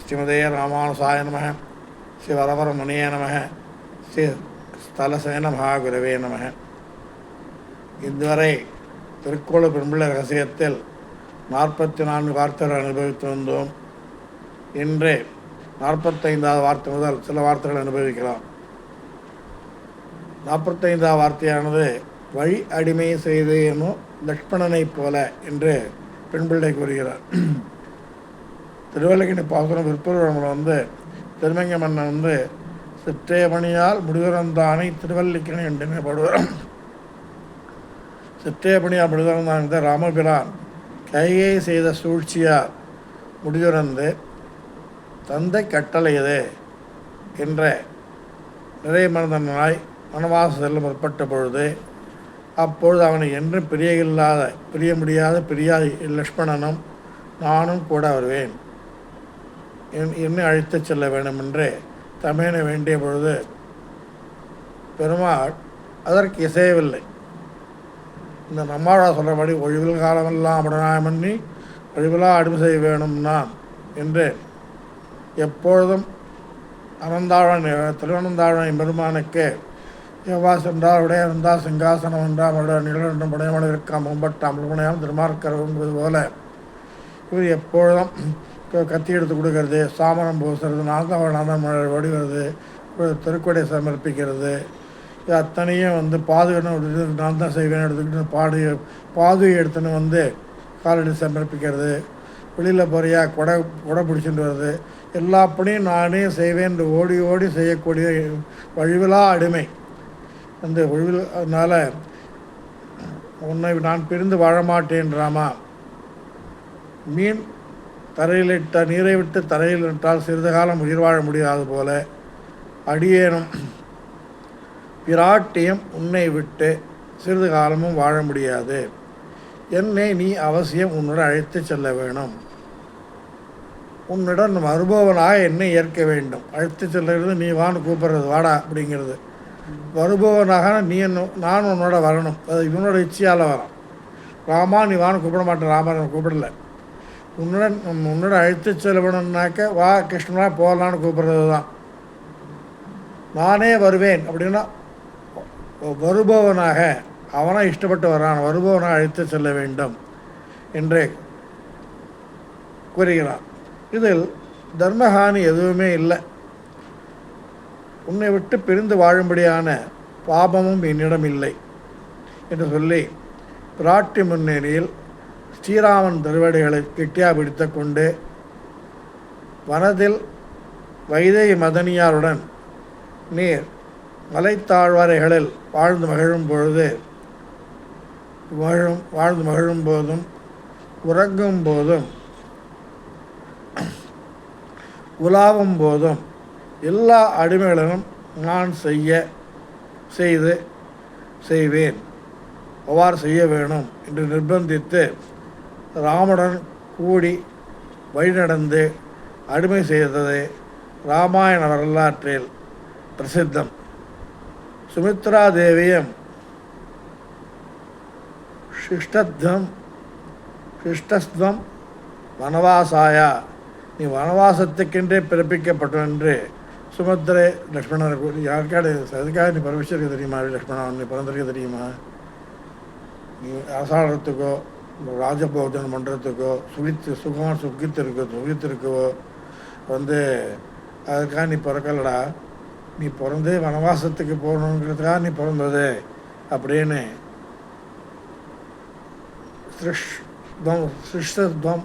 ஸ்ரீமதே ராமானுசாய நம ஸ்ரீ வரவரமுனிய நம ஸ்ரீ ஸ்தலசேன மகாகுருவே நம இதுவரை திருக்கோள பெண்பிள்ளை ரகசியத்தில் நாற்பத்தி நான்கு வார்த்தைகள் அனுபவித்து வந்தோம். இன்று நாற்பத்தைந்தாவது வார்த்தை முதல் சில வார்த்தைகள் அனுபவிக்கலாம். நாற்பத்தைந்தாவது வார்த்தையானது வழி அடிமை செய்து என்னும் லக்ஷ்மணனைப் போல என்று பெண்பிள்ளை கூறுகிறார். திருவள்ளிக்கணி பாசுரம் விற்பூர்வமில் வந்து திருமங்க மன்னன் வந்து சிற்றேபணியால் முடிவுறந்தானை திருவல்லிக்கணி என்று படுவார். சிற்றேபணியால் முடிவுறந்தான் இந்த ராமபிரான் கையை செய்த சூழ்ச்சியால் முடிவுறந்து தந்தை கட்டளையது என்ற நிறை மனதனாய் வனவாச செல்ல முற்பட்ட பொழுது அப்பொழுது அவனை என்றும் பிரிய இல்லாத பிரிய முடியாத பிரியா லக்ஷ்மணனும் நானும் கூட வருவேன். என் என்னை அழைத்துச் செல்ல வேண்டும் என்று தமையனை வேண்டிய பொழுது பெருமாள் அதற்கு இசையவில்லை. இந்த நம்மாழா சொல்கிறபடி ஒழிவில் காலமெல்லாம் உடனாய் பண்ணி ஒழிவிலா அடிமை செய்ய வேணும் நான் என்று எப்பொழுதும் அனந்தாழன் திருவனந்தாழன் பெருமானுக்கு எவ்வா சென்றால் உடைய இருந்தால் சிங்காசனம் என்றால் அவருடைய நிழலும் படையமலை இருக்காம் மும்பட்டாம் முழுமையாம் திருமார்க்கரவுங்கிறது போல இவர் எப்பொழுதும் கத்தி எடுத்து கொடுக்கறது சாமரம் பூசுறது நாந்தவனாதான் வடிவது திருக்கொடை சமர்ப்பிக்கிறது. இது அத்தனையும் வந்து பாதுகாப்பு நான் தான் செய்வேன் எடுத்துக்கிட்டு பாடு பாதுகை எடுத்துன்னு வந்து காலடி சமர்ப்பிக்கிறது. வெளியில் போறியா கொடை கொடை பிடிச்சிட்டு வருது. எல்லா பணியும் நானே செய்வேன் என்று ஓடி ஓடி செய்யக்கூடிய வழிவிலா அடிமை. அந்த ஒழிவில் அதனால் உன்னை நான் பிரிந்து வாழ மாட்டேன் மீன் தரையில் இட்ட நீரை விட்டு தரையில் விட்டால் சிறிது காலம் உயிர் வாழ முடியாது போல. அடியேனும் பிராட்டியம் உன்னை விட்டு சிறிது காலமும் வாழ முடியாது. என்னை நீ அவசியம் உன்னுடன் அழைத்து செல்ல வேணும். உன்னுடன் வருபவனாக என்னை ஏற்க வேண்டும். அழைத்து செல்லுறது நீ வான்னு கூப்பிட்றது வாடா அப்படிங்கிறது. வருபவனாக நீ என்ன நான் உன்னோட வரணும். அது இவனோட இச்சையால் வரான் ராமா நீ வான்னு கூப்பிட மாட்டேன். ராமன் கூப்பிடல. உன்னுடன் உன்னோட அழைத்து செல்லணும்னாக்க வா கிருஷ்ணனா போகலான்னு கூப்பிட்றது தான். நானே வருவேன். அப்படின்னா வருபவனாக அவனை இஷ்டப்பட்டு வரான் வருபவனாக அழைத்து செல்ல வேண்டும் என்று கூறுகிறான். இதில் தர்மஹானி எதுவுமே இல்லை. உன்னை விட்டு பிரிந்து வாழும்படியான பாபமும் என்னிடம் இல்லை என்று சொல்லி பிராட்டி முன்னேறியில் ஸ்ரீராமன் திருவடிகளை கெட்டியாக பிடித்து கொண்டு வனத்தில் வைதேகி மதனியாருடன் நீர் மலைத்தாழ்வரைகளில் வாழ்ந்து மகிழும் பொழுது வாழும் வாழ்ந்து மகிழும் போதும் உறங்கும் போதும் உலாவும் போதும் எல்லா அடிமைகளிலும் நான் செய்ய செய்து செய்வேன். அவ்வாறு செய்ய வேணும் என்று நிர்பந்தித்து ராமனுடன் கூடி வழிநடந்து அடிமை செய்தது ராமாயண வரலாற்றில் பிரசித்தம். சுமித்ரா தேவியும் சிஷ்டத்வம் சிஷ்டஸ்துவம் வனவாசாயா. நீ வனவாசத்துக்கென்றே பிறப்பிக்கப்பட்டோம் என்று சுமத்திரை லக்ஷ்மணர் கூறி யாருக்காடு அதுக்காக நீ பரமேஸ்வருக்கு தெரியுமா? லக்ஷ்மணா நீ பிறந்திருக்க தெரியுமா? நீ அரசாங்கத்துக்கோ ராஜபோஜனம் பண்ணுறதுக்கோ சுகித்து சுகமாக சுகித்திருக்கோ சுகித்திருக்கவோ வந்து அதுக்காக நீ பிறக்கலடா. நீ பிறந்தே வனவாசத்துக்கு போகணுங்கிறதுக்காக நீ பிறந்தது அப்படின்னு சிருஷ்டம் சிருஷ்டத்வம்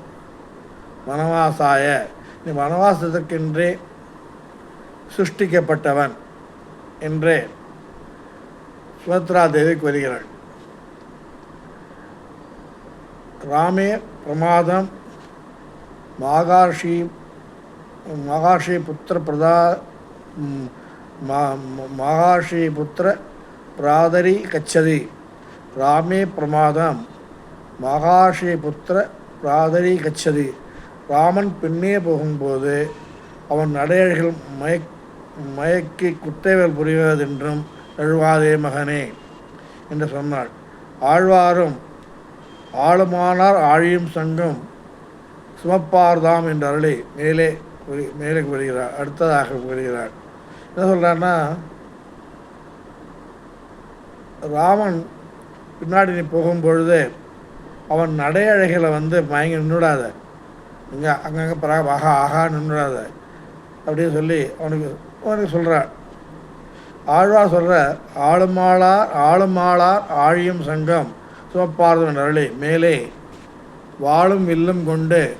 வனவாசாய நீ வனவாசத்துக்கென்றே சிருஷ்டிக்கப்பட்டவன் என்றே சுபத்ரா தேவிக்கு வருகிறாள் ராமே பிரமாதம் மாகார்ஷி மகாஷி புத்திர பிரதா மகாஷி மா- புத்திர பிராதரி கச்சதி. ராமே பிரமாதம் மகாஷி புத்திர பிராதரி கச்சதி. ராமன் பின்னே போகும்போது அவன் நடையழகில் மயக் மயக்கி குத்தேவல் புரிவதென்றும் எழுவாதே மகனே என்று சொன்னாள். ஆழ்வாரும் ஆளுமானார் ஆழியும் சங்கம் சுமப்பார்தாம் என்ற அருளி மேலே மேலே வருகிறார் அடுத்ததாக வருகிறார் என்ன சொல்கிறான்னா ராமன் பின்னாடி நீ போகும்பொழுது அவன் நடையழகில வந்து மயங்கி நின்றுடாத இங்கே அங்கங்கே பரா ஆகா ஆகா நின்றுடாத அப்படின்னு சொல்லி அவனுக்கு அவனுக்கு சொல்கிறான் ஆழ்வார் சொல்கிற ஆளுமாளார் ஆளுமாளார் ஆழியும் சங்கம் சிவபார்வன் அருளி மேலே வாழும் வில்லும் கொண்டு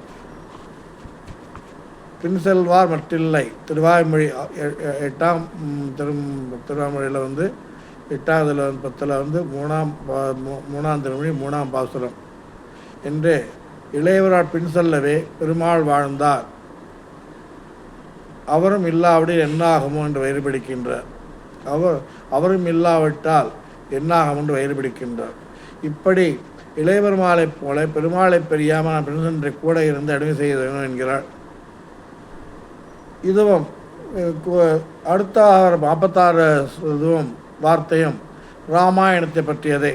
பின் செல்வார் மட்டில்லை. திருவாய்மொழி எ- எட்டாம் திரு திருவாய்மொழியில் வந்து எட்டாவதுல பத்தில் வந்து மூணாம் பா- மூ- மூணாம் திருமொழி மூணாம் பாசுரம் என்று இளையவரால் பின் செல்லவே பெருமாள் வாழ்ந்தார். அவரும் இல்லாவிடில் என்னாகுமோ என்று வயிறு பிடிக்கின்றார். அவர் அவரும் இல்லாவிட்டால் என்னாகும் என்று வயிறு பிடிக்கின்றார். இப்படி இளையபெருமாளைப் போல பெருமாளை பெரியாமல் நான் சென்று கூட இருந்து அடிமை செய்ய வேண்டும் என்கிறார் இதுவும் அடுத்த நாற்பத்தாறு இதுவும் வார்த்தையும் ராமாயணத்தை பற்றியதே.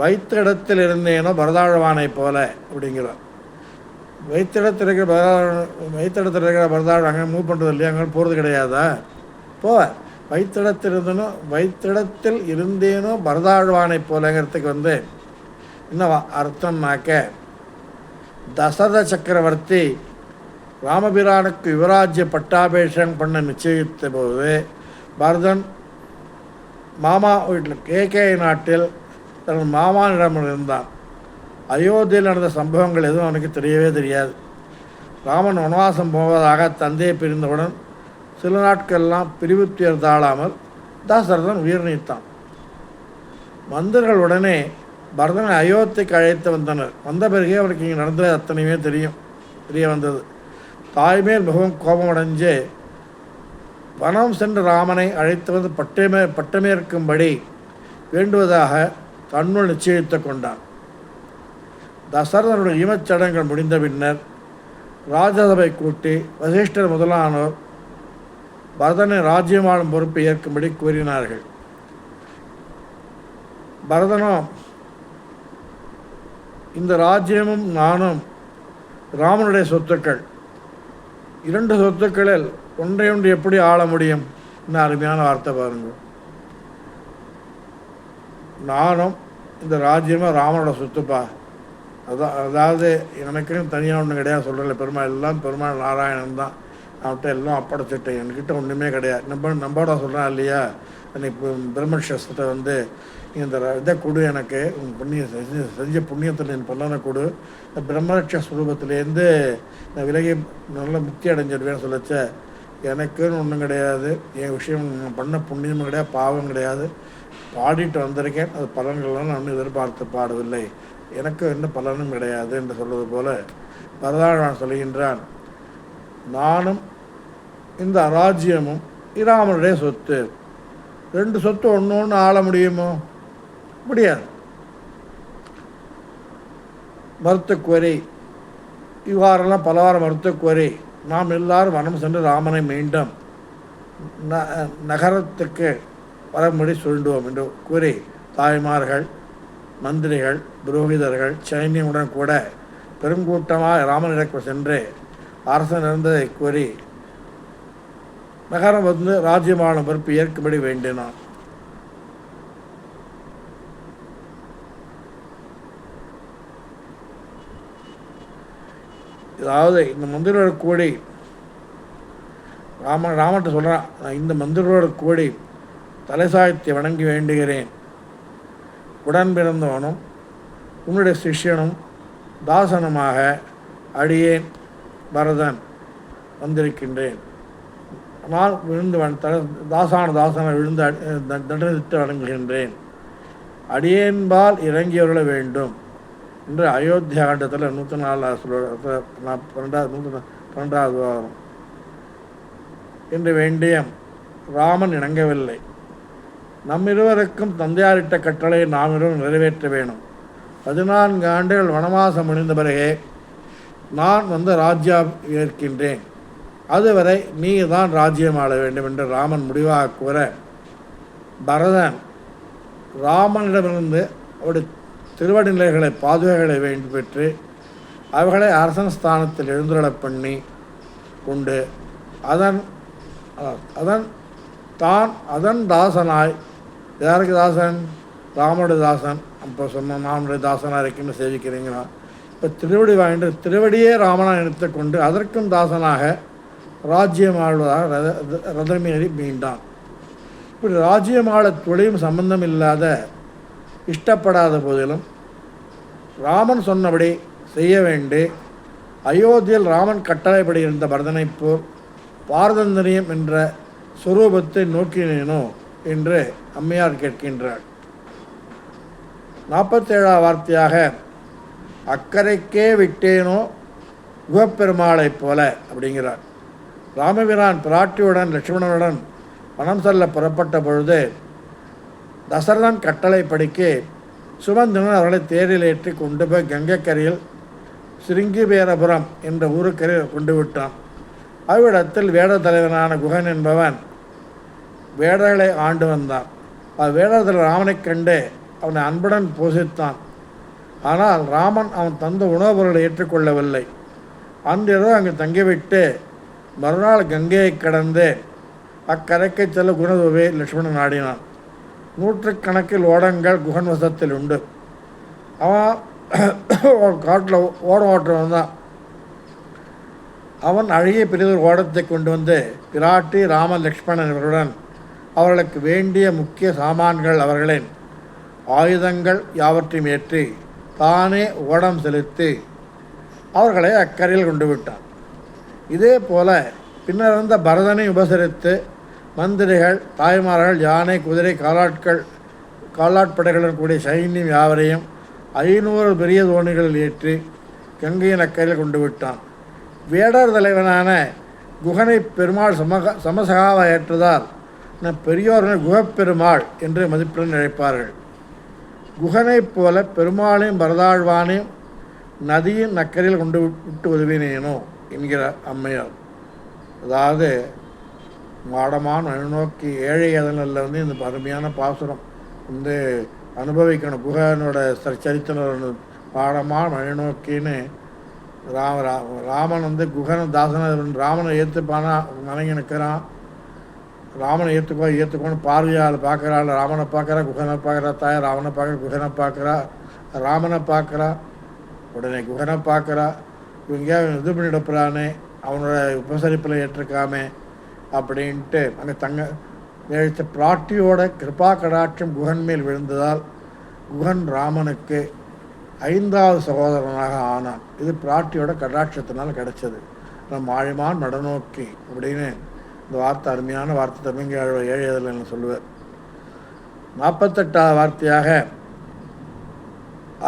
வைத்த இடத்தில் இருந்தேனோ பரதாழ்வானை போல அப்படிங்கிறார். வைத்த இடத்தில் இருக்கிற பரதாழ் வைத்த இடத்தில் இருக்கிற பரதாழ்வான் அங்கே மூவ் பண்ணுறது இல்லையா? அங்கே போகிறது கிடையாதா? போவேன் வைத்திடத்தில் இருந்தனோ வைத்திடத்தில் இருந்தேனோ பரதாழ்வானைப் போலங்கிறதுக்கு வந்து என்ன அர்த்தம்னாக்க தசரத சக்கரவர்த்தி ராமபிரானுக்கு யுவராஜ்ய பட்டாபிஷேகம் பண்ண நிச்சயித்த போது பரதன் மாமா வீட்டில் கேகே நாட்டில் தன் மாமானிடம் இருந்தான். அயோத்தியில் நடந்த சம்பவங்கள் எதுவும் அவனுக்கு தெரியவே தெரியாது. ராமன் வனவாசம் போவதாக தந்தையை பிரிந்தவுடன் சில நாட்கள்லாம் பிரிவுத்துயர் தாழாமல் தசரதன் உயிர் நீத்தான். மந்தர்கள் உடனே பரதனை அயோத்திக்கு அழைத்து வந்தனர். வந்த பிறகே அவருக்கு இங்கே நடந்தது அத்தனையுமே தெரியும். தெரிய வந்தது. தாய்மேல் மிகவும் கோபமடைஞ்சு வனம் சென்று ராமனை அழைத்து வந்து பட்டமே பட்டமேற்கும்படி வேண்டுவதாக தன்னுள் நிச்சயித்து கொண்டான். தசரதனுடைய ஈமச்சடங்கள் முடிந்த பின்னர் ராஜசபை கூட்டி வசிஷ்டர் முதலானோர் பரதனை ராஜ்யமாடும் பொறுப்பை ஏற்கும்படி கூறினார்கள். பரதனோ இந்த ராஜ்யமும் நானும் ராமனுடைய சொத்துக்கள். இரண்டு சொத்துக்களில் ஒன்றை ஒன்று எப்படி ஆள முடியும்? என்ன அருமையான வார்த்தை பாருங்கள் நானும் இந்த ராஜ்யமும் ராமனோட சொத்துப்பா. அதான் அதாவது எனக்குன்னு தனியாக ஒன்றும் கிடையாது சொல்கிறல பெருமாள் எல்லாம் பெருமாள் நாராயணன் தான். அவன்கிட்ட எல்லாம் அப்படைச்சிட்டேன் என்கிட்ட ஒன்றுமே கிடையாது. நம்ம நம்போட சொல்கிறான் இல்லையா? அன்னைக்கு பிரம்மஷஸ்திட்ட வந்து இந்த இதை கொடு எனக்கு. உன் புண்ணியம் செஞ்சு செஞ்ச புண்ணியத்தில் என் பலனை கொடு. இந்த பிரம்மரட்ச ஸ்வரூபத்திலேருந்து நான் விலகி நல்ல முக்தி அடைஞ்சிடுவேன்னு சொல்லச்ச. எனக்குன்னு ஒன்றும் கிடையாது. என் விஷயம் நான் பண்ண புண்ணியமும் கிடையாது பாவம் கிடையாது. பாடிட்டு வந்திருக்கேன். அது பலன்கள்லாம் நான் ஒன்றும் எதிர்பார்த்து பாடவில்லை. எனக்கு எந்த பலனும் கிடையாது என்று சொல்வது போல பரதாழ்வான் சொல்கின்றான். நானும் இந்த அராஜ்யமும் இராமனுடைய சொத்து. ரெண்டு சொத்து ஒன்று ஒன்று ஆள முடியுமோ? முடியாது. மருத்துக்குவரி இவ்வாறெல்லாம் பலவாறு மருத்துக்குவரி நாம் எல்லாரும் வனம் சென்று ராமனை மீண்டும் ந- நகரத்துக்கு வரும்படி சொல்லுவோம் என்று கூறி தாய்மார்கள் மந்திரிகள் புரோகிதர்கள் சைன்யமுடன் கூட பெருங்கூட்டமாக ராமனிடக்கு சென்று அரசன் இருந்ததை கூறி நகரம் வந்து ராஜ்யமாளும் பொறுப்பு ஏற்கும்படி வேண்டினான். அதாவது இந்த மந்திரோட கூடி ராம ராமட்ட சொல்கிறான் நான் இந்த மந்திரோட கூடி தலைசாயத்தை வணங்கி வேண்டுகிறேன். உடன் பிறந்தவனும் உன்னுடைய சிஷ்யனும் தாசனமாக அடியேன் பரதன் வந்திருக்கின்றேன். நான் விழுந்து தாசான தாசனை விழுந்து அடி- வணங்குகின்றேன். அடியேன்பால் இறங்கியவர்கள வேண்டும் என்று அயோத்தியா காண்டத்தில் நூற்றி நாலாவது பன்னெண்டாவது நூற்றி பன்னெண்டாவது வாரம். என்று வேண்டியம் ராமன் இணங்கவில்லை. நம்மிருவருக்கும் தந்தையாரிட்ட கட்டளையை நாம் இருவரும் நிறைவேற்ற வேணும் பதினான்கு ஆண்டுகள் வனவாசம் முடிந்த பிறகே நான் வந்து ராஜ்யா ஏற்கின்றேன். அதுவரை நீ தான் ராஜ்யம் ஆள வேண்டும் என்று ராமன் முடிவாக கூற பரதன் ராமனிடமிருந்து அவருடைய திருவடிநிலைகளை பாதுகாகளை வேண்டி பெற்று அவர்களை அரசன் ஸ்தானத்தில் எழுந்துள்ளப் பண்ணி கொண்டு அதன் அதன் தான் அதன் தாசனாய் யாருக்கு தாசன்? ராமனுடைய தாசன். அப்போ சொன்ன ராமனுடைய தாசனாக இருக்குன்னு சேவிக்கிறீங்களா? இப்போ திருவடி வாங்கிட்டு திருவடியே ராமனாக எடுத்துக்கொண்டு அதற்கும் தாசனாக ராஜ்யம் ஆழ்வதாக ரத ரதமேறி மீண்டான். இப்படி ராஜ்யம் ஆள தொழிலும் சம்பந்தம் இல்லாத இஷ்டப்படாத போதிலும் ராமன் சொன்னபடி செய்ய வேண்டி. அயோத்தியில் ராமன் கட்டளைப்படி இருந்த பரதனைப் போர் பாரதந்திரியம் என்ற சுரூபத்தை நோக்கினேனோ என்று அம்மையார் கேட்கின்றார். நாற்பத்தேழாம் வார்த்தையாக அக்கறைக்கே விட்டேனோ குகப்பெருமாளைப் போல அப்படிங்கிறார். ராமபிரான் பிராட்டியுடன் லட்சுமணனுடன் வனம் செல்ல புறப்பட்ட பொழுது தசரதன் கட்டளைப்படிக்கு சுமந்திரன் அவர்களை தேரில் ஏற்றி கொண்டு போய் கங்கைக்கரையில் சிருங்கிபேரபுரம் என்ற ஊருக்கரையில் கொண்டு விட்டான். அவ்விடத்தில் வேட தலைவனான குகன் என்பவன் வேடர்களை ஆண்டு வந்தான். அவ்வேடத்தில் ராமனைக் கண்டு அவனை அன்புடன் போஷித்தான். ஆனால் ராமன் அவன் தந்த உணவுப் பொருளை ஏற்றுக்கொள்ளவில்லை. அன்றிரவு அங்கு தங்கிவிட்டு மறுநாள் கங்கையை கடந்து அக்கரைக்கு செல்ல குணதுவை லட்சுமணன் ஆடினான் நூற்றுக்கணக்கில் ஓடங்கள் குகன் வசத்தில் உண்டு. அவன் காட்டில் ஓட ஓட்டுறவன் தான் அவன் அழகிய பெரியதொரு ஓடத்தை கொண்டு வந்து பிராட்டி ராம லக்ஷ்மணன் இவருடன் அவர்களுக்கு வேண்டிய முக்கிய சாமான்கள் அவர்களின். ஆயுதங்கள் யாவற்றையும் ஏற்றி தானே ஓடம் செலுத்தி அவர்களை அக்கறையில் கொண்டு விட்டான். இதே போல பின்னர் இருந்த பரதனை உபசரித்து மந்திரிகள் தாய்மார்கள் யானை குதிரை காலாட்கள் காலாட்படைகளுடன் கூடிய சைன்யம் யாவரையும் ஐநூறு பெரிய தோணிகளில் ஏற்றி கங்கையின் அக்கறையில் கொண்டு விட்டான். வேடர் தலைவனான குகனை பெருமாள் சமக சமசகாவை ஏற்றதால் நம் பெரியோர்கள் குகப்பெருமாள் என்று மதிப்புடன் அழைப்பார்கள். குகனைப் போல பெருமாளையும் பரதாழ்வானையும் நதியின் நக்கரையில் கொண்டு விட்டு உதவினேனோ? என்கிற அம்மையார். அதாவது மாடமான நோக்கி ஏழை அதனில் வந்து இந்த அருமையான பாசுரம் வந்து அனுபவிக்கணும். குகனோட ச- சரித்திரம் வந்து நோக்கின்னு ராம ரா- ராமன் வந்து குகன தாசன ராமனை ஏற்றுப்பானா வணங்கி நிற்கிறான் ராமனை ஏற்றுக்கோ ஏற்றுக்கோன்னு பார்வையால் பார்க்குறாள். ராமனை பார்க்குறா குகனை பார்க்குறா தாய் ராவனை பார்க்குற குகனை பார்க்குறா ராமனை பார்க்குறா உடனே குகனை பார்க்குறா. இவங்க இது பண்ணிடப்புறானே அவனோட உபசரிப்பில் ஏற்றிருக்காமே அப்படின்ட்டு அங்கே தங்க எழுத்த பிராட்டியோட கிருபா கடாட்சம் குகன் மேல் விழுந்ததால் குகன் ராமனுக்கு ஐந்தாவது சகோதரனாக ஆனான். இது பிராட்டியோட கடாட்சத்தினால் கிடைச்சது. நம் ஆழிமான் நடநோக்கி அப்படின்னு இந்த வார்த்தை அருமையான வார்த்தை தமிழ் ஏழு இதில் சொல்லுவார்? நாற்பத்தெட்டாவது வார்த்தையாக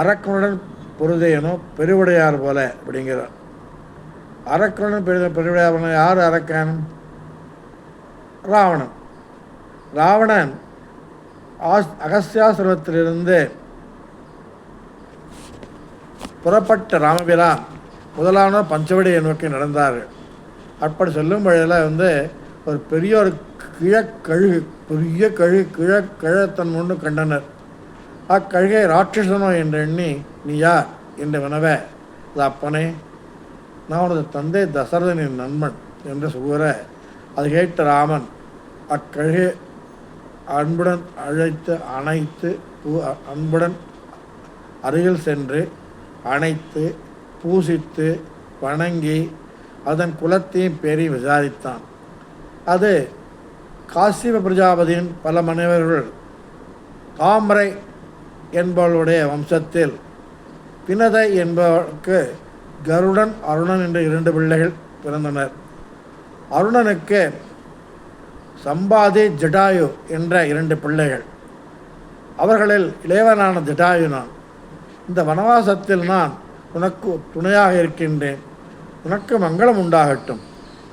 அரக்கனுடன் பொருதையனோ பெருவுடையார் போல அப்படிங்கிறார். அரக்கனும் பெரு பெருவுடையார் யார் அரக்கன்? ராவணன். ராவணன் ஆஸ் அகஸ்தியாசிரமத்திலிருந்து புறப்பட்ட ராமபிரான் முதலான பஞ்சவடியை நோக்கி நடந்தார். அப்படி சொல்லும் பொழுதில் வந்து ஒரு பெரிய ஒரு கிழக்கழுகு பெரிய கழுகு கிழக்கிழத்தன் ஒன்று கண்டனர். அக்கழுகை ராட்சசனோ என்று எண்ணி நீ யார்? என்று வினவ அது அப்பனே நான் உனது தந்தை தசரதனின் நண்பன் என்று சொல்கிற அது கேட்ட ராமன் அக்கழுகை அன்புடன் அழைத்து அணைத்து பூ- அன்புடன் அருகில் சென்று அணைத்து பூசித்து வணங்கி அதன் குலத்தையும் பேரி விசாரித்தான். அது காசிப பிரஜாபதியின் பல மனைவர்கள் தாமரை என்பவளுடைய வம்சத்தில். பினதை என்பவருக்கு கருடன் அருணன் என்ற இரண்டு பிள்ளைகள் பிறந்தனர். அருணனுக்கு சம்பாதி ஜடாயு என்ற இரண்டு பிள்ளைகள். அவர்களில் இளையவனான ஜடாயு நான். இந்த வனவாசத்தில் நான் உனக்கு துணையாக இருக்கின்றேன். உனக்கு மங்களம் உண்டாகட்டும்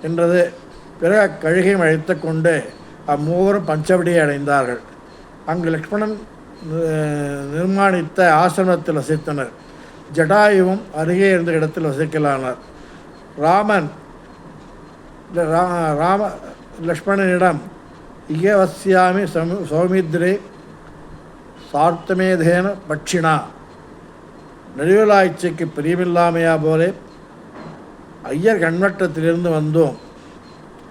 என்றது பிற கழுகையும் அழைத்து கொண்டு அம்மூவரும் பஞ்சவடியை அடைந்தார்கள். அங்கு லக்ஷ்மணன் நிர்மாணித்த ஆசிரமத்தில் வசித்தனர். ஜடாயுவும் அருகே இருந்த இடத்தில் வசிக்கலானார். ராமன் ரா- ராம லக்ஷ்மணனிடம் இயவசியாமி சமு சௌமித்ரே சார்த்தமேதேன பட்சினா. நெடுவிலாய்ச்சிக்கு பிரியமில்லாமையா போலே ஐயர் கண்வட்டத்திலிருந்து வந்தோம்.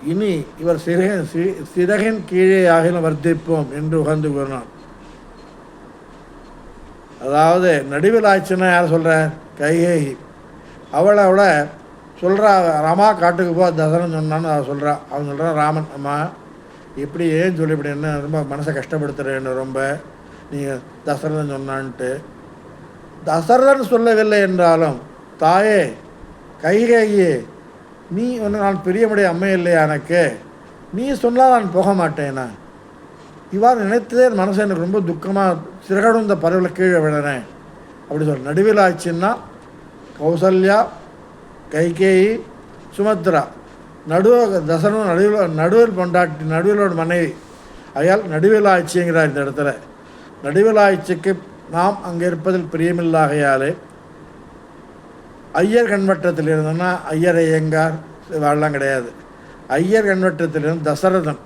இனி இவர் சிறகின் சி- சிறகின் கீழே ஆகிலும் வர்த்திப்போம் என்று உகந்து கூறினான். அதாவது நடுவில் ஆச்சுன்னா யார் சொல்கிற கைகேயி அவளை அவளை சொல்கிறா ராமா காட்டுக்கு போ தசரன் சொன்னான்னு அவள் சொல்கிறா அவன் சொல்கிறான் ராமன் அம்மா இப்படி ஏன் சொல்லி இப்படி என்ன ரொம்ப மனசை கஷ்டப்படுத்துகிறேன்னு ரொம்ப நீங்கள் தசரதன் சொன்னான்ட்டு. தசரன் சொல்லவில்லை என்றாலும் தாயே கைகேயே நீ ஒன்று நான் பிரியமுடைய அம்மை இல்லையா எனக்கு? நீ சொன்னால் நான் போக மாட்டேனா? இவ்வாறு நினைத்ததே என் மனசு எனக்கு ரொம்ப துக்கமாக சிறகடுந்த பறவையில் கீழே விழறேன். அப்படி சொல்ல நடுவில் ஆச்சுன்னா கௌசல்யா கைகேயி சுமத்ரா நடுவ தசரனும் நடுவில் நடுவில் பொண்டாட்டி நடுவிலோட மனைவி. அயால் நடுவில் ஆட்சிங்கிறார் இந்த இடத்துல. நடுவில் ஆட்சிக்கு நாம் அங்கே இருப்பதில் பிரியமில்லாகையாலே ஐயர் கண்வட்டத்தில் இருந்தோன்னா ஐயர் ஐயங்கார் வாழலாம் கிடையாது. ஐயர் கண்வட்டத்தில் இருந்து தசரதன்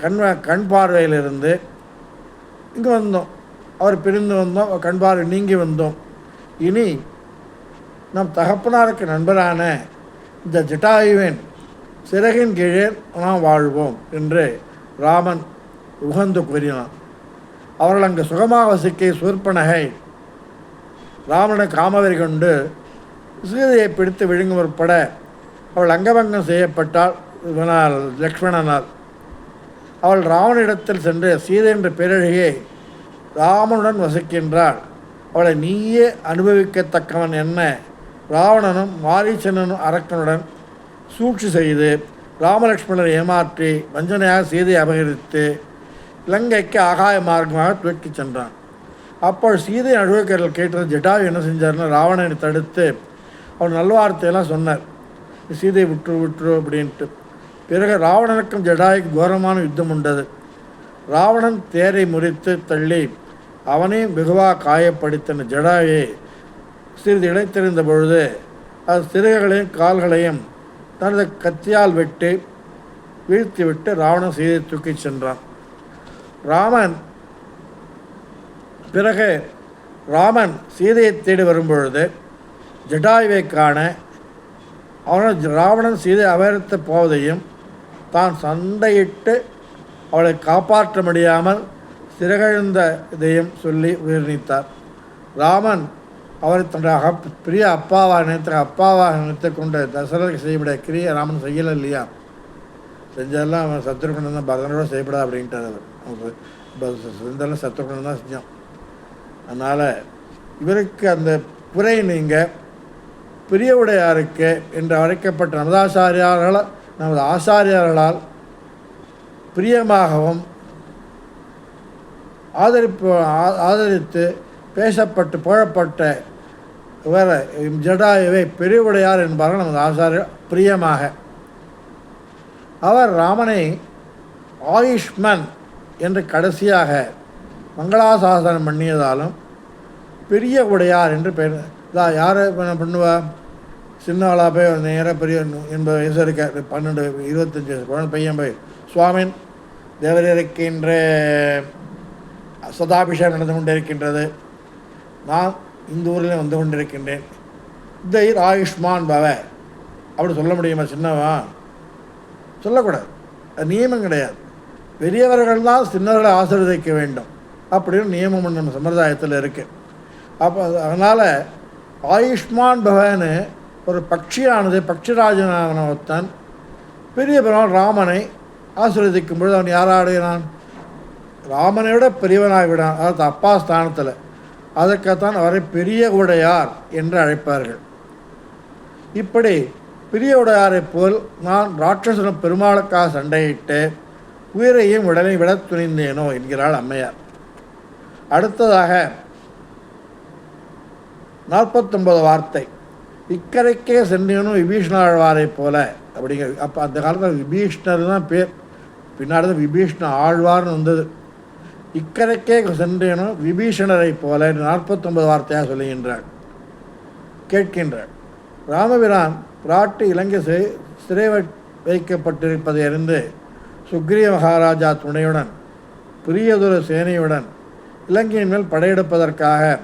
கண் கண் பார்வையிலிருந்து இங்கே வந்தோம். அவர் பிரிந்து வந்தோம் கண் பார்வை நீங்கி வந்தோம். இனி நம் தகப்பனாருக்கு நண்பரான இந்த ஜட்டாயுவின் சிறகின் கீழே நாம் வாழ்வோம் என்று ராமன் உகந்து கூறினான். அவர்கள் அங்கு சுகமாக வசிக்க சூர்பனகை ராமனை காமவரி கொண்டு சீதையை பிடித்து விழுங்கும் உட்பட அவள் அங்கபங்கம் செய்யப்பட்டாள். இவனால் லக்ஷ்மணனால் அவள் ராவனிடத்தில் சென்று சீதை என்ற பேரழகியை ராமனுடன் வசிக்கின்றாள். அவளை நீயே அனுபவிக்கத்தக்கவன் என்ன? ராவணனும் மாரீச்சனும் அரக்கனுடன் சூழ்ச்சி செய்து ராமலட்சுமணனை ஏமாற்றி வஞ்சனையாக சீதையை அபகரித்து இலங்கைக்கு ஆகாய மார்க்கமாக தூக்கிச் சென்றான். அப்போ சீதை அழுவக்கர்கள் கேட்டது ஜட்டாயு என்ன செஞ்சார்னா ராவணனை தடுத்து அவர் நல்வார்த்தையெல்லாம் சொன்னார். சீதையை விட்டுரு விட்டுரு அப்படின்ட்டு. பிறகு ராவணனுக்கும் ஜடாய்க்கு கோரமான யுத்தம் உண்டது. ராவணன் தேரை முறித்து தள்ளி அவனையும் வெகுவாக காயப்படுத்தின ஜடாயை சிறிது இழைத்திருந்த பொழுது அது சிறுகைகளையும் கால்களையும் தனது கத்தியால் வெட்டி வீழ்த்திவிட்டு ராவணன் சீதை தூக்கிச் சென்றான். ராமன் பிறகு ராமன் சீதையை தேடி வரும்பொழுது ஜடாயுவை காண அவனது ராவணன் சீதை அபகரித்து போவதையும் தான் சண்டையிட்டு அவளை காப்பாற்ற முடியாமல் சிறகழுந்த இதையும் சொல்லி உயிர்நீத்தார். ராமன் அவரை தன்னுடைய அக பிரிய அப்பாவாக நினைத்த அப்பாவாக நினைத்து கொண்டு தசரதுக்கு செய்யப்பட கிரியை ராமன் செய்யலை இல்லையா? செஞ்சதெல்லாம் அவன் சத்ருகுணன் தான் பரதனோட செய்யப்படா அப்படின்ட்டார் அவர். அவன் ப- செஞ்சதெல்லாம் சத்ருகுணன் தான் செஞ்சான். அதனால் இவருக்கு அந்த குறை நீங்கள் பிரியவுடையாருக்கு என்று அழைக்கப்பட்ட நமதாச்சாரியார்களால் நமது ஆசாரியர்களால் பிரியமாகவும் ஆதரிப்பு ஆ- ஆதரித்து பேசப்பட்டு புகழப்பட்ட இவர் ஜடாயுவை பெரியவுடையார் என்பார்கள் நமது ஆசாரியர் பிரியமாக. அவர் ராமனை ஆயுஷ்மன் என்று கடைசியாக மங்களாசாசனம் பண்ணியதாலும் பெரிய உடையார் என்று பெயர் யார் பண்ண பண்ணுவா? சின்னவளா போய் நேராக பெரிய எண்பது வயசு இருக்க பன்னெண்டு இருபத்தஞ்சி வயசு குழந்தை பையன். போய் சுவாமின் தேவரிருக்கின்ற சதாபிஷேகம் நடந்து கொண்டிருக்கின்றது. நான் இந்த ஊரில் வந்து கொண்டிருக்கின்றேன். தைர் ஆயுஷ்மான் பவ. அப்படி சொல்ல முடியுமா சின்னவா? சொல்லக்கூடாது. அது நியமம் கிடையாது. பெரியவர்கள் தான் சின்னவர்களை ஆசிர்வதிக்க வேண்டும். அப்படின்னு நியமம் நம்ம சம்பிரதாயத்தில் இருக்குது அப்போ அதனால் ஆயுஷ்மான் பவன்னு ஒரு பட்சியானது பட்சிராஜனான ஒருத்தன் பெரிய பெருமாள் ராமனை ஆசீர்வதிக்கும் பொழுது அவன் யாராடுகிறான் ராமனை விட பெரியவனாக விடான் அதாவது அப்பா ஸ்தானத்தில். அதற்காகத்தான் அவரை பெரிய உடையார் என்று அழைப்பார்கள். இப்படி பெரிய உடையாரைப் போல் நான் ராட்சசனும் பெருமாளுக்காக சண்டையிட்டு உயிரையும் உடலை விட துணிந்தேனோ என்கிறாள் அம்மையார். அடுத்ததாக நாற்பத்தொன்பது வார்த்தை. இக்கரைக்கே சென்றேனும் விபீஷ்ணாழ்வாரைப் போல. அப்படிங்கிற அப்போ அந்த காலத்தில் விபீஷ்ணர் தான் பேர். பின்னாடி தான் விபீஷ்ண ஆழ்வார்னு வந்தது. இக்கரைக்கே சென்றேனும் விபீஷணரைப் போல நாற்பத்தொன்பது வார்த்தையாக சொல்லுகின்றார். கேட்கின்றார். ராமபிரான் பிராட்டி இலங்கை சிறை வை- வைக்கப்பட்டிருப்பதை அறிந்து சுக்ரிய மகாராஜா துணையுடன் பிரியதுர சேனையுடன் இலங்கையின் மேல் படையெடுப்பதற்காக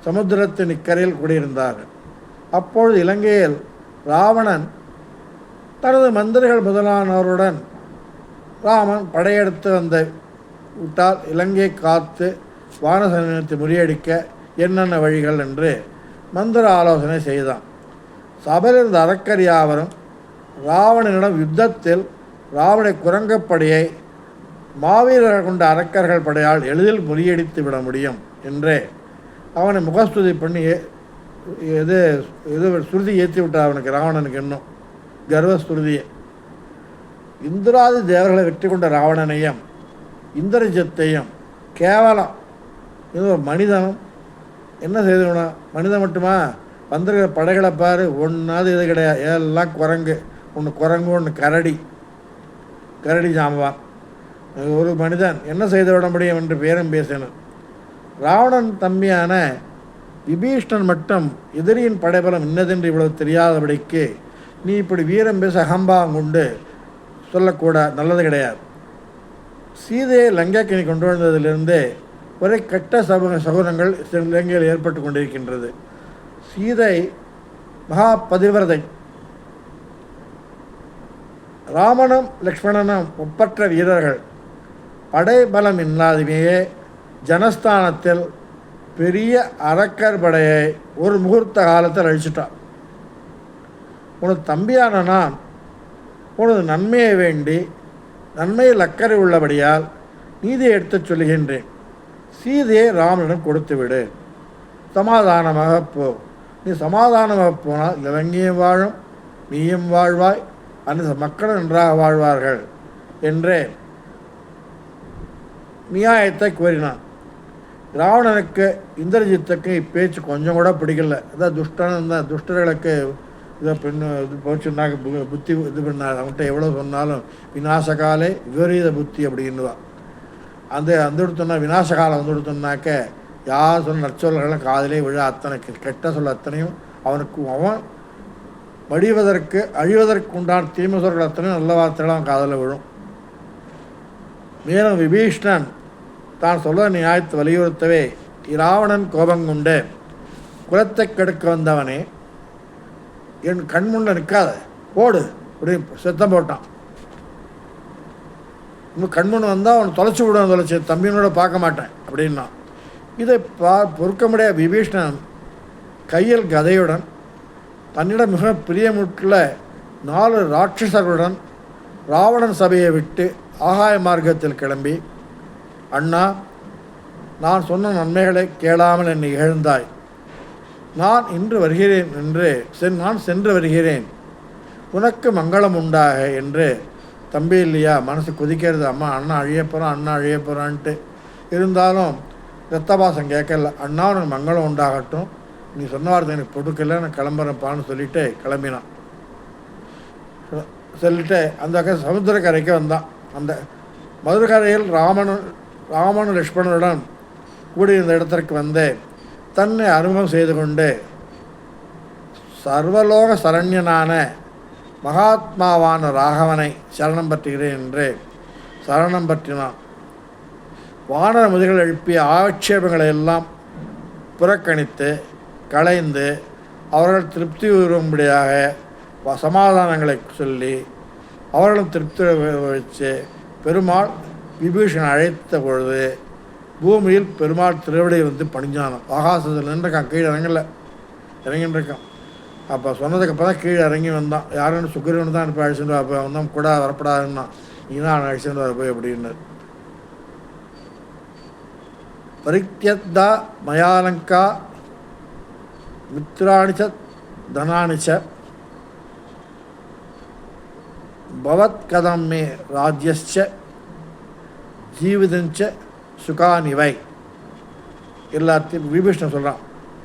சமுத்திரத்தின் இக்கரையில் குடியிருந்தார்கள். அப்பொழுது இலங்கையில் ராவணன் தனது மந்திரிகள் முதலானவருடன் ராமன் படையெடுத்து வந்த விட்டால் இலங்கையை காத்து வானசனத்தை முறியடிக்க என்னென்ன வழிகள் என்று மந்திர ஆலோசனை செய்தான். சபையில் இருந்த அரக்கர் யாவரும் ராவணனிடம் யுத்தத்தில் ராவண குரங்கப்படையை மாவீரர்கள் கொண்ட அரக்கர்கள் படையால் எளிதில் முறியடித்து விட முடியும் என்றே அவனை முகஸ்துதி பண்ணி இது இது சுருதி ஏற்றி விட்டார் அவனுக்கு ராவணனுக்கு இன்னும். கர்வஸ்துருதியை. இந்திராதி தேவர்களை வெற்றி கொண்ட ராவணனையும் இந்திரஜத்தையும் கேவலம். இது ஒரு மனிதனும். என்ன செய்துனா மனிதன் மட்டுமா? வந்திருக்கிற படைகளை பாரு. ஒன்றாவது இது கிடையாது. எல்லாம் குரங்கு. ஒன்று குரங்கு ஒன்று கரடி. கரடி ஜாம்பவான். ஒரு மனிதன் என்ன செய்து விட முடியும் என்று பேரும் பேசினான். ராவணன் தம்பியான விபீஷ்ணன் மட்டும் எதிரியின் படைபலம் இன்னதென்று இவ்வளவு தெரியாதபடிக்கு நீ இப்படி வீரம் பேச அகம்பாவம் கொண்டு சொல்லக்கூட நல்லது கிடையாது. சீதையை லங்கைக்கு நீ கொண்டு வந்ததிலிருந்தே ஒரே கெட்ட சமூக சகுனங்கள் இலங்கையில் ஏற்பட்டு கொண்டிருக்கின்றது. சீதை மகா பதிவிரதை ராமனும் லக்ஷ்மணனும் ஒப்பற்ற வீரர்கள். படைபலம் இல்லாதவையே ஜனஸ்தானத்தில் பெரிய அரக்கர் படையை ஒரு முகூர்த்த காலத்தில் அழிச்சிட்டான். உனது தம்பியான நான் உனது நன்மையை வேண்டி நன்மையில் அக்கறை உள்ளபடியால் நீதியை எடுத்துச் சொல்லுகின்றேன். சீதையை ராமனிடம் கொடுத்து விடு. சமாதானமாக போ. நீ சமாதானமாக போனால் இலங்கையும் வாழும் நீயும் வாழ்வாய் அந்த மக்களும் நன்றாக வாழ்வார்கள் என்றே நியாயத்தை கூறினான் ராவணனுக்கு இந்திரஜித்துக்கு இப்பேச்சு கொஞ்சம் கூட பிடிக்கல. அதான் துஷ்டன் தான் துஷ்டர்களுக்கு இதை பெண்ணு இது போச்சுன்னாக்க பு- புத்தி இது பண்ணார் அவன்கிட்ட எவ்வளோ சொன்னாலும் விநாசகாலே விபரீத புத்தி அப்படின்னுவான் அந்த அந்த எடுத்தோன்னா விநாசகாலம் வந்து எடுத்தோம்னாக்க யார் சொன்ன நற்சொல்களும் காதலே விழ அத்தனை கெட்ட சொல்ல அத்தனையும் அவனுக்கு அவன் வடிவதற்கு அழிவதற்கு உண்டான தீமை சொற்கள் அத்தனையும் நல்ல வார்த்தைகளும் அவன் காதில் விழும். மேலும் விபீஷ்ணன் தான் சொல்ல நியாயத்து வலியுறுத்தவே. இராவணன் கோபங்குண்டு குலத்தை கெடுக்க வந்தவனே என் கண்முன்ன நிற்காத. ஓடு அப்படின்னு சித்தம் போட்டான். இன்னும் கண்முன் வந்தால் அவனை தொலைச்சி விடுவான் தொலைச்சி தம்பியனோட பார்க்க மாட்டேன் அப்படின்னா. இதை பா பொறுக்க முடியாத விபீஷ்ணன் கையில் கதையுடன் தன்னிடம் மிக பிரியமுட்டுள்ள நாலு ராட்சசர்களுடன் ராவணன் சபையை விட்டு ஆகாய மார்க்கத்தில் கிளம்பி அண்ணா நான் சொன்ன நன்மைகளை கேளாமல் என்னை இகழ்ந்தாய். நான் இன்று வருகிறேன் என்று சென் நான் சென்று வருகிறேன். உனக்கு மங்களம் உண்டாக என்று தம்பி இல்லையா மனசு கொதிக்கிறது. அம்மா அண்ணா அழிய போகிறான் அண்ணா அழிய போகிறான்ட்டு இருந்தாலும் ரத்தபாசம் கேட்கல. அண்ணா உனக்கு மங்களம் உண்டாகட்டும். நீ சொன்ன வார்த்தை எனக்கு பொறுக்கல நான் கிளம்புறப்பான்னு சொல்லிட்டு கிளம்பினான். சொல்லிட்டு அந்த சமுத்திரக்கரைக்கு வந்தான். அந்த மதுரக்கரையில் ராமன் ராமன் லக்ஷ்மணனுடன் கூடி இந்த இடத்திற்கு வந்து தன்னை அறிமுகம் செய்து கொண்டு சர்வலோக சரண்யனான மகாத்மாவான ராகவனை சரணம் பற்றுகிறேன் என்று சரணம் பற்றினான். வானர முதல்கள் எழுப்பிய ஆட்சேபங்களை எல்லாம் புறக்கணித்து களைந்து அவர்கள் திருப்தி வரும்படியாக வ- சமாதானங்களை சொல்லி அவர்களும் திருப்தி வச்சு பெருமாள் விபீஷன் அழைத்த பொழுது பூமியில் பெருமாள் திருவிடை வந்து பணிஞ்சானான் ஆகாசத்தில் நின்றுருக்கான் கீழே இறங்கல. இறங்கின்னு இருக்கான் அப்போ சொன்னதுக்கப்புறம் தான் கீழே இறங்கி வந்தான். யாருன்னு சுக்கிரவன் தான் இப்போ அழிச்சுட்டு அப்போ அவன் கூட வரப்படாதுன்னா நீ தான் அழிச்சுட்டு வர போய் அப்படின்னு. பரித்தியத்தா மயாலங்கா மித்ராணிச்ச தனானிச்ச பவத் கதம் மே ராஜ்யஸ்ச ஜீவிதஞ்ச சுகானிவை. எல்லாத்தையும் விபீஷ்ணன் சொல்கிறான்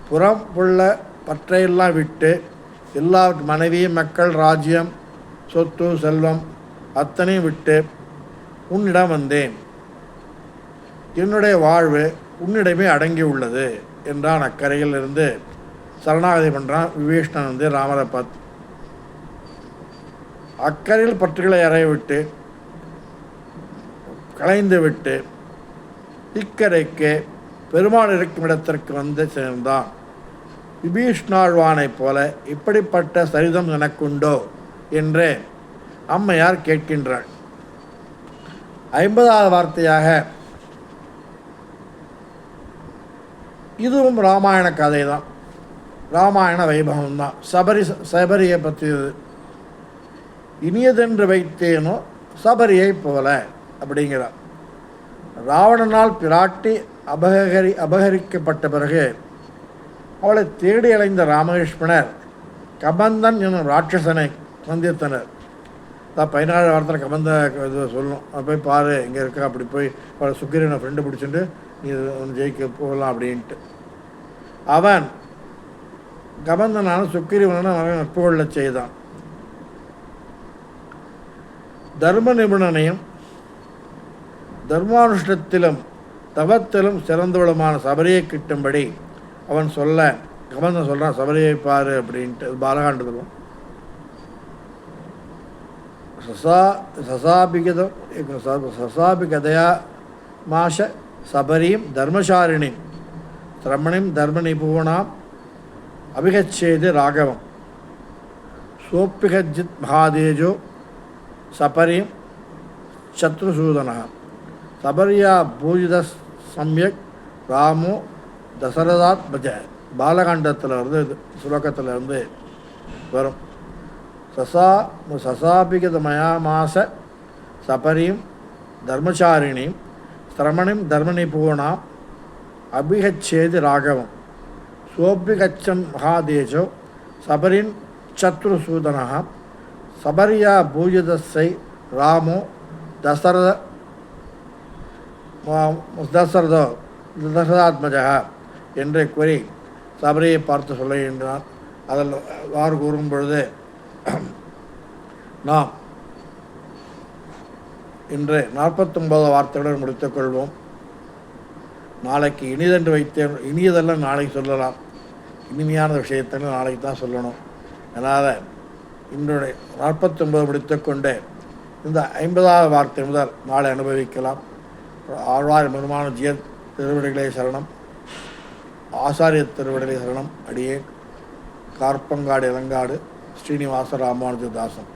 புறம் உள்ள பற்றையெல்லாம் விட்டு எல்லா மனைவி மக்கள் ராஜ்யம் சொத்து செல்வம் அத்தனையும் விட்டு உன்னிடம் வந்தேன். என்னுடைய வாழ்வு உன்னிடமே அடங்கி உள்ளது என்றான் அக்கறையில் இருந்து சரணாகதி பண்ணுறான் விபீஷ்ணன் வந்து ராமரை பார்த்து. அக்கறையில் பற்றுகளை இறைய விட்டு கலைந்துவிட்டு இக்கரைக்கு பெருமாள் இருக்கும் இடத்திற்கு வந்து சேர்ந்தான். விபீஷ்ணாழ்வானைப் போல இப்படிப்பட்ட சரிதம் எனக்குண்டோ? என்று அம்மையார் கேட்கின்றாள். ஐம்பதாவது வார்த்தையாக இதுவும் ராமாயண கதை தான் ராமாயண வைபவம் தான் சபரி சபரியை பற்றியது. இனியதென்று வைத்தேனோ? சபரியைப் போல. அப்படிங்கிறார். ராவணனால் பிராட்டி அபகரி அபகரிக்கப்பட்ட பிறகு அவளை தேடி அடைந்த ராமகிருஷ்ணனர் கபந்தன் என்னும் ராட்சசனை சந்தித்தனர். தான் பதினாறு வாரத்தில் கபந்த இது சொல்லணும் போய் பாரு இங்கே இருக்கா அப்படி போய் அவளை சுக்கிரனை ஃப்ரெண்டு பிடிச்சிட்டு நீ ஒன்று ஜெயிக்க போகலாம் அப்படின்ட்டு. அவன் கபந்தனான சுக்கிரவனை அவன் நட்பு கொள்ளச் செய்தான். தர்ம நிபுணனையும் தர்மானுஷ்டத்திலும் தவத்திலும் சிறந்தவளுமான சபரியை கிட்டும்படி அவன் சொல்ல கமந்தன் சொல்கிறான் சபரியை பாரு அப்படின்ட்டு அது பாலகாண்டதுலும் சசா சசாபிகதம் சசாபிகதையா மாஷ சபரியும் தர்மசாரிணி சிரமணிம் தர்ம நிபுணாம் அபிகச்சேது ராகவம். சோப்பிகஜித் மகாதேஜோ சபரியும் சத்ருசூதனா சபரியா பூஜித சம்யக் ராமு தசரதாத் பஜ. பாலகாண்டத்தில் இருந்து இது சுலோகத்தில் இருந்து வரும். சசா சசாபிகதமயா மயாமாச சபரியும் தர்மச்சாரிணியும் சிரமணிம் தர்மநிபூணாம் அபிகச்சேது ராகவம். சோபிகச்சம் மகாதேஜோ சபரின் சத்ருசூதனா சபரியா பூஜிதஸை ராமோ தசரத தசரதோ தசரதாத்மஜா என்று கூறி சபரியை பார்த்து சொல்லுகின்றான் அதில் வாறு கூறும் பொழுது நாம் இன்று நாற்பத்தொன்பது வார்த்தையுடன் முடித்துக்கொள்வோம் நாளைக்கு இனிதென்று வைத்தேன் இனியதெல்லாம் நாளைக்கு சொல்லலாம். இனிமையான விஷயத்தெல்லாம் நாளைக்கு தான் சொல்லணும். அதனால் இன்றைய நாற்பத்தொன்பது முடித்துக்கொண்டு இந்த ஐம்பதாவது வார்த்தை முதல் நாளை அனுபவிக்கலாம். ஆழ்வார் பெருமான ஜிய திருவிடைகளே சரணம். ஆசாரிய திருவிடைகளே சரணம். அடியே கார்ப்பங்காடு இளங்காடு ஸ்ரீனிவாச ராமானுஜதாசன்.